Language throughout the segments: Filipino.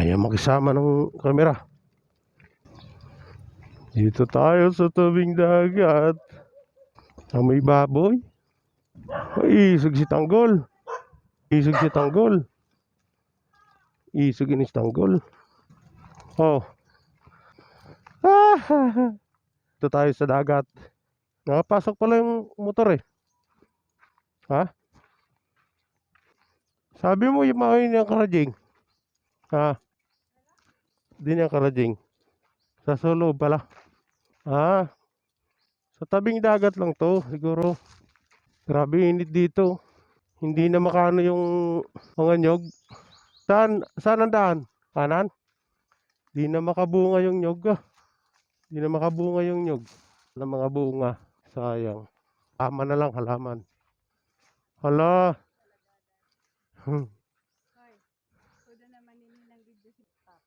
Ayaw makisama ng kamera. Dito tayo sa tabing dagat. Ang may baboy. Ay, isog si Tanggol. Isog si Tanggol. Isog si Tanggol. Oh. Ah, Dito tayo sa dagat. Nakapasok pala yung motor eh. Ha? Sabi mo yung mga yun yung karajing. Ha? Di niya karajing. Sa solo pala. Ah. Sa tabing dagat lang to, siguro. Grabe init dito. Hindi na makano yung mga nyog. Saan, saan ang daan? Kanan? Di na makabunga yung nyog ah. Di na makabunga yung nyog. Ng mga bunga. Sayang. Tama na lang halaman. Hala. Hmm. Hoy, kuda naman nini ng video si Pap.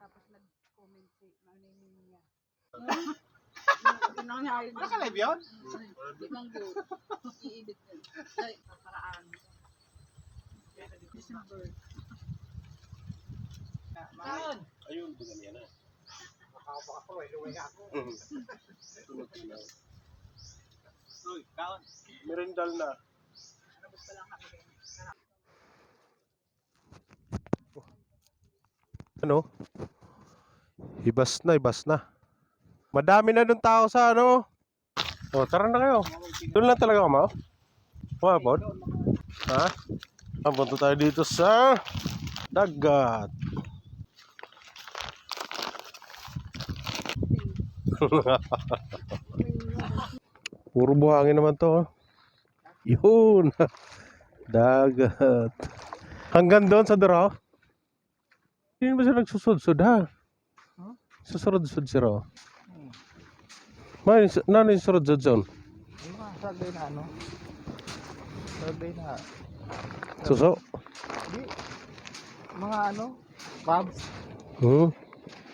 Tapos nag-comment si Manini niya. Ano ayun? Naka-live yun? Di bang go? I-edit yun. Ay, paparaan. December. Ayun. Ayun, bunga niya na. Makakapa ako eh. Luway ako. Uy, kaon. Merendal na. Ano? Ibas na, ibas na. Madami na dun tao sa ano. O, tara na kayo. Doon lang talaga kamo. Mga pod. Ha? Ah, punta tayo dito sa dagat. Puro buhangin naman to. oh. Yun. Dagat. Hanggang doon sa duro. Hindi ba sila nagsusudsud ha? Susurod-sud si Ro. Yung surod-sud zon? Yung mga survey na ano? Survey na. Suso? Di. Mga ano? Crabs. Hmm.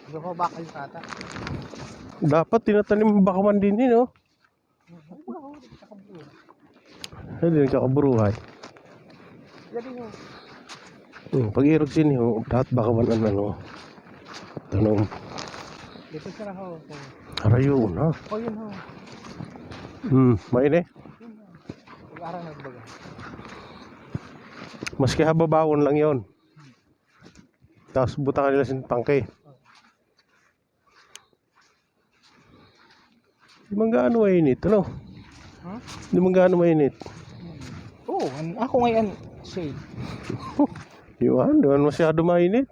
Hindi ko baka yung kata. Dapat tinatanim ang bakawan din eh, no? Hindi nagkakaburuhay. Din yung Hmm, pag irog sini, oh, dapat bakawan ang ano. Tanong, dito sila ho. harayo na. O yun ho. Hmm, maine. Yun ho. Pag-aral na baga. Maski hababawon lang yon. Tapos butangan nila sin pangke. Di man gaano mainit, ano? Huh? Di man gaano mainit. Oo, an- ako ngayon shade. Iwan, man masyado mainit.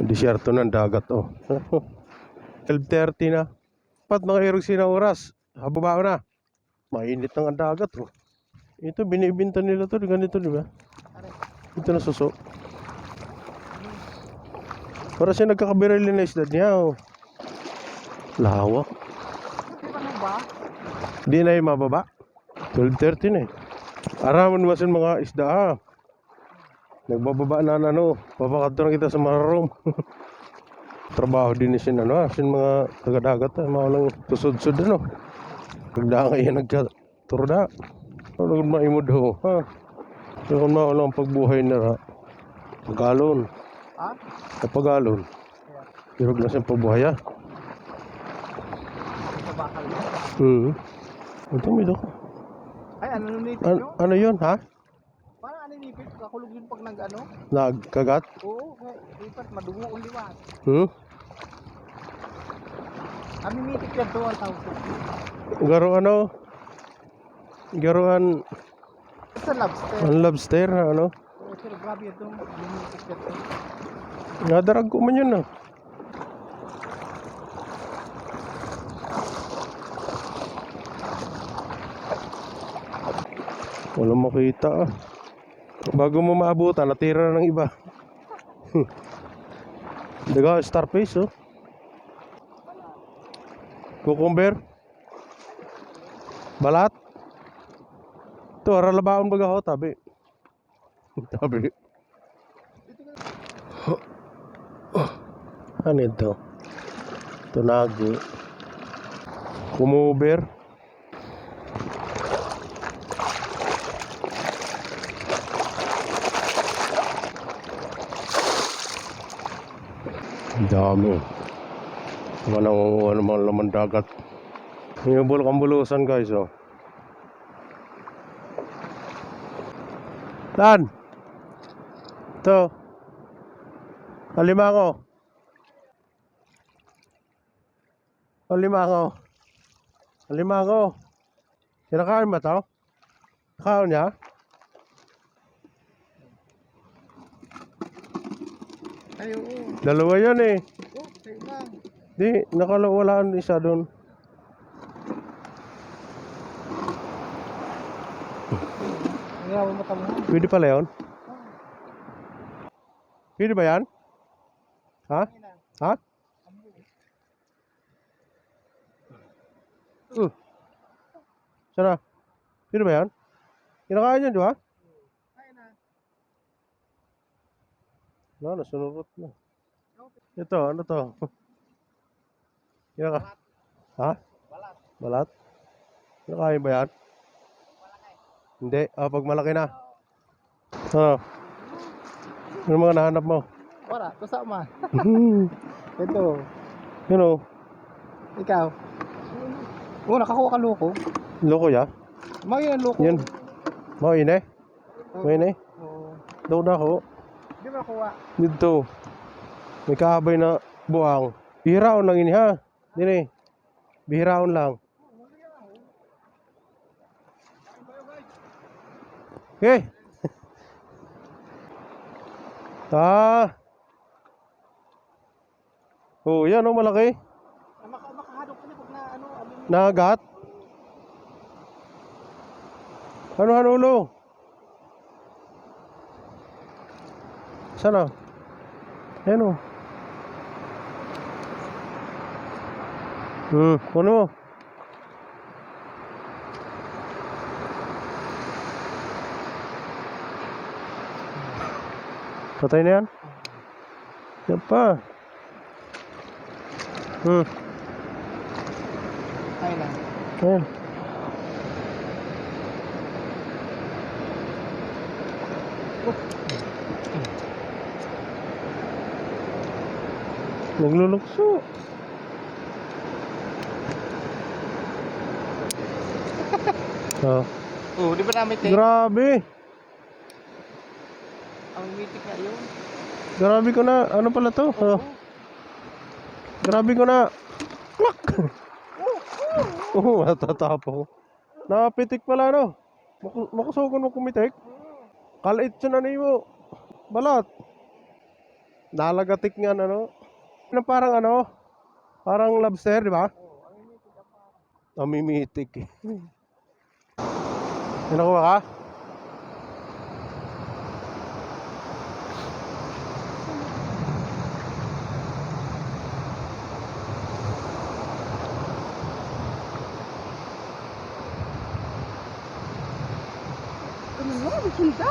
Disyerto ng dagat, oh. 12.30 na. Pat mga irog oras. Hababao na. Mainit ng ang dagat, oh. Ito, binibinta nila to. Ganito, di ba? Ito na suso. Para siya nagkakabirili na isda niya, oh. Lawak. Di na yung mababa. 12.30 na eh. Araman mo mga isda ah. Nagbababa na na ano. Papakato na kita sa mararong. Trabaho din sin ano ah. Sin mga tagadagat ah. Mga lang tusod-sud ano. Pagdaan kayo nagkaturda. Ano kung maimod ho ha. Ano kung mawalang pagbuhay na ra. Pagalon. Ha? Kapagalon. Irog na siyang pabuhay ah. Bakal. Hmm. Ito may doko. Ay, ano nyo? ano yun ha? Kakulog yun pag nag-ano? Nagkagat? Oo, kaya lipat madugo ang liwat. Hmm? Kami mitik yan to 1,000. Garo ano? Garuan Sa lobster. ang lobster ano? Oo, sir, grabe ito. Mitik yan to. Nadarag ko man yun ah. Walang makita ah. Bago mo maabutan, natira na ng iba. Daga, starfish oh. Cucumber. Balat. Ito, aralabaon baga ho, tabi. tabi. Ano ito? Tunago. Kumuber. Dami. Mga nangunguha ng mga laman dagat. Yung bulkang bulusan guys, oh. Saan? Ito. Alimango. Alimango. Alimango. Kinakain ba ito? Kakain niya? Ay, oo. Dalawa yan eh. Oh, kayo lang. Di, nakalawalaan isa doon. Yawa mo tamo. Pwede pala yun? Pwede ba yan? Ha? Ha? Uh. Sana? Pwede ba yan? Kinakain yan, di ba? Ay na. Wala, nasunurot na. Ito, ano to? Kinaka... Ha? Balat. Balat? Kinakain ba yan? Hindi. Ah, pag malaki na. Ano? Ano mga nahanap mo? Wala, kasama. Ito. Yun o. Ikaw. Oo, nakakuha ka loko. Loko ya? Mga yan loko. Yan. Mau ini? Mau ini? Oo. Daw na ako. Di ba nakuha? Dito. May kahabay na buwang. Bihiraon lang ini ha. Dini. Bihiraon lang. Okay. ah. Oh, yan oh, malaki. Ah, Maka, makahadok ka na pag na ano, ano. Nagat. Ano ano ulo? Sana? Ayan o. Hmm, kuno mo. Patay na yan? Yan pa. Hmm, Ay na. ayan. Naglulukso. Oh, Oo, di ba namin tayo? grabe. Ang mitik na yun. Grabe ko na. Ano pala to? Oh, grabe ko na. Kwak! Oo, oh, matatapo. Napitik pala no. Maku- Makusugon mo kumitik. Kalait siya na mo. Balat. Nalagatik nga na. Ano parang ano? Parang lobster, di ba? Namimitik eh. May nakuha ka? Ano? Masinda?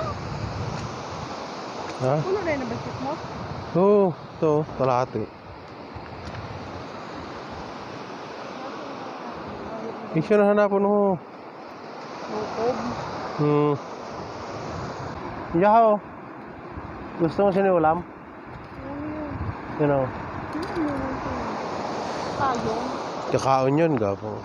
Ha? Puno na yun ang basket mo? Oo, to, kalahati. Isya na hanapon mo. Bukob. Hmm. Yaw. Gusto mo siniulam? You know, Tayong. kakaon yun, gapong.